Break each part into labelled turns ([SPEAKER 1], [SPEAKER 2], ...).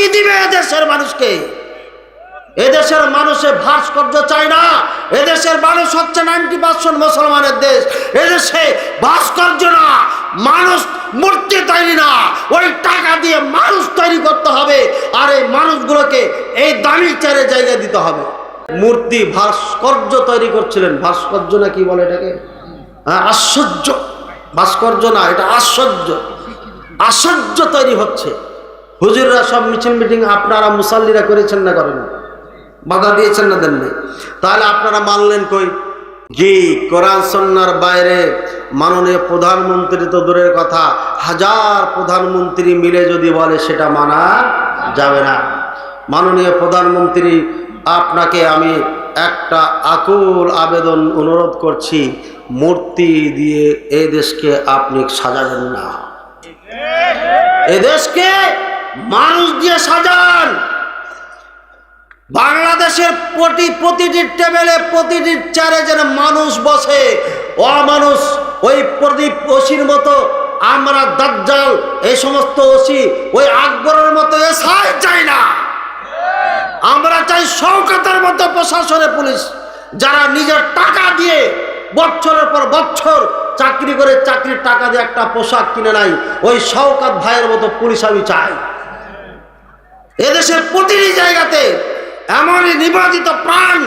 [SPEAKER 1] কি দিবে এদেশের মানুষকে? এদেশের মানুষে ভাস্কর্য চায় না। এদেশের মানুষ হচ্ছে নাইনটি পার্সেন্ট মুসলমানের দেশ। এদেশে ভাস্কর্য না, মানুষ মূর্তি তৈরি না। ওই টাকা দিয়ে মানুষ তৈরি করতে হবে আর এই মানুষগুলোকে এই দামি চারে জায়গা দিতে হবে। মূর্তি ভাস্কর্য তৈরি করছিলেন। ভাস্কর্য না কি বলে এটাকে? হ্যাঁ আশ্চর্য। ভাস্কর্য না, এটা আশ্চর্য। আশ্চর্য তৈরি হচ্ছে। হুজুররা সব মিছিল মিটিং আপনারা মুসাল্লিরা করেছেন না করেন বাধা দিয়েছেন না দেননি? তাহলে আপনারা মানলেন কই? জি, কোরআন সন্ন্যার বাইরে মাননীয় প্রধানমন্ত্রী তো দূরের কথা, হাজার প্রধানমন্ত্রী মিলে যদি বলে সেটা মানা যাবে না। মাননীয় প্রধানমন্ত্রী, আপনাকে আমি একটা আকুল আবেদন অনুরোধ করছি, মূর্তি দিয়ে এই দেশকে আপনি সাজাবেন না। এদেশকে মানুষ দিয়ে সাজান। বাংলাদেশের প্রতি প্রতিটি টেবিলে, প্রতিটি চেয়ারে যেন মানুষ বসে। অমানুষ, ওই প্রদীপ ওসির মতো, আমরা দাজ্জাল, এই সমস্ত ওসি, ওই আকবরের মতো এসাই চাই না। আমরা চাই শওকতের মতো প্রশাসনে পুলিশ, যারা নিজের টাকা দিয়ে বছরের পর বছর চাকরি করে, চাকরির টাকা দিয়ে একটা পোশাক কিনে নাই। ওই শওকাত ভাইয়ের মতো পুলিশ আমি চাই। এদেশের প্রতিটি জায়গাতে এমনই নিবাদিত প্রাণ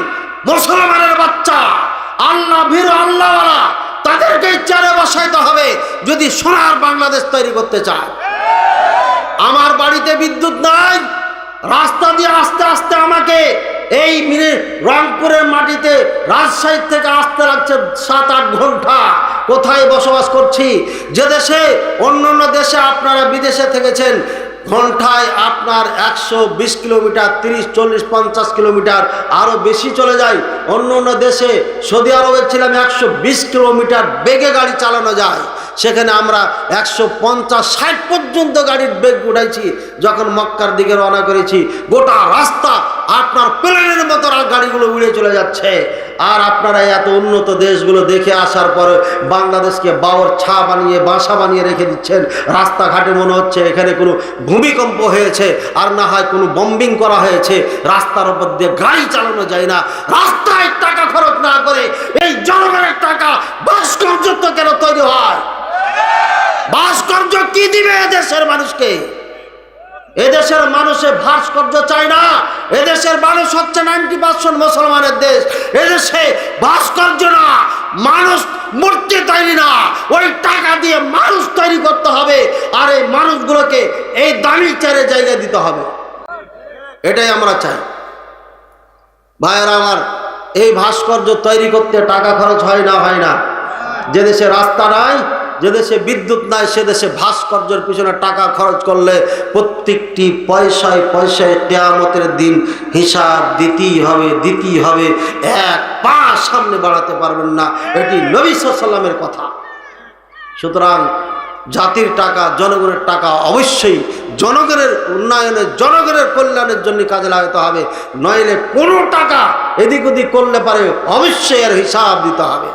[SPEAKER 1] মুসলমানের বাচ্চা, আল্লাহ ভীর আল্লাহওয়ালা, তাদেরকে চারে বসাইতে হবে যদি সোনার বাংলাদেশ তৈরি করতে চায়। আমার বাড়িতে বিদ্যুৎ নাই, রাস্তা দিয়ে আস্তে আস্তে আমাকে এই মিনি রংপুরের মাটিতে রাজশাহী থেকে আসতে লাগছে সাত আট ঘণ্টা। কোথায় বসবাস করছি? যে দেশে অন্য অন্য দেশে আপনারা বিদেশে থেকেছেন ঘন্টায় আপনার একশো বিশ কিলোমিটার, তিরিশ, চল্লিশ, পঞ্চাশ কিলোমিটার আরও বেশি চলে যায়। অন্য অন্য দেশে সৌদি আরবে ছিলাম একশো বিশ কিলোমিটার বেগে গাড়ি চালানো যায়। সেখানে আমরা একশো পঞ্চাশ, ষাট পর্যন্ত গাড়ির বেগ উঠাইছি। যখন মক্কার দিকে রওনা করেছি, গোটা রাস্তা আপনার প্লেনের মতো গাড়িগুলো উড়ে চলে যাচ্ছে। আর আপনারা এত উন্নত দেশগুলো দেখে আসার পরে বাংলাদেশকে বাওর ছা বানিয়ে, বাসা বানিয়ে রেখে দিচ্ছেন। রাস্তাঘাটে মনে হচ্ছে এখানে কোনো ভূমিকম্প হয়েছে, আর না হয় কোনো বম্বিং করা হয়েছে। রাস্তার উপর দিয়ে গাড়ি চালানো যায় না। রাস্তায় টাকা খরচ না করে এই জনগণের টাকা ভাস্কর্য তো কেন তৈরি হয়? ভাস্কর্য কি দিবে দেশের মানুষকে? এদেশের মানুষে ভাস্কর্য চায় না। এদেশের মানুষ হচ্ছে নাইনটি পার্সেন্ট মুসলমানের দেশ। এদেশে ভাস্কর্য না, মানুষ মূর্তি তৈরি না। ওই টাকা দিয়ে মানুষ তৈরি করতে হবে আর এই মানুষগুলোকে এই দামি চারে জায়গা দিতে হবে। এটাই আমরা চাই। ভাইয়েরা আমার, এই ভাস্কর্য তৈরি করতে টাকা খরচ হয় না হয় না। যে দেশে রাস্তা নাই যে দেশে বিদ্যুৎ নাই, সে দেশে ভাস্কর্যের পিছনে টাকা খরচ করলে প্রত্যেকটি পয়সায় পয়সায় কেয়ামতের দিন হিসাব দিতেই হবে দিতেই হবে। এক পা সামনে বাড়াতে পারবেন না। এটি নবী সাল্লামের কথা। সুতরাং জাতির টাকা, জনগণের টাকা অবশ্যই জনগণের উন্নয়নের জনগণের কল্যাণের জন্য কাজে লাগাতে হবে। নইলে কোনো টাকা এদিক ওদিক করলে পারে, অবশ্যই এর হিসাব দিতে হবে।